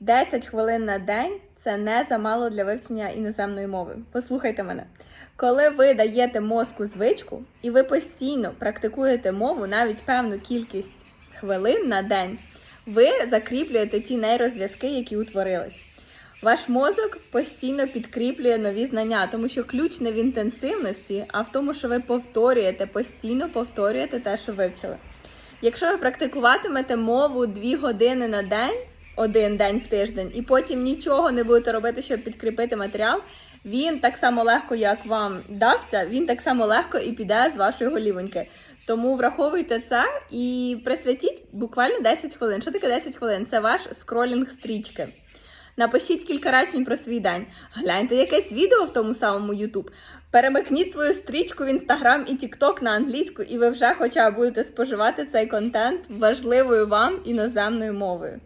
10 хвилин на день це не замало для вивчення іноземної мови. Послухайте мене. Коли ви даєте мозку звичку і ви постійно практикуєте мову навіть певну кількість хвилин на день, ви закріплюєте ті нейрозв'язки, які утворились. Ваш мозок постійно підкріплює нові знання, тому що ключ не в інтенсивності, а в тому, що ви повторюєте, постійно повторюєте те, що вивчили. Якщо ви практикуватимете мову 2 години на день, один день в тиждень, і потім нічого не будете робити, щоб підкріпити матеріал, він так само легко, як вам дався, він так само легко і піде з вашої голівоньки. Тому враховуйте це і присвятіть буквально 10 хвилин. Що таке 10 хвилин? Це ваш скролінг стрічки. Напишіть кілька речень про свій день. Гляньте якесь відео в тому самому YouTube. Перемикніть свою стрічку в Instagram і TikTok на англійську, і ви вже хоча б будете споживати цей контент важливою вам іноземною мовою.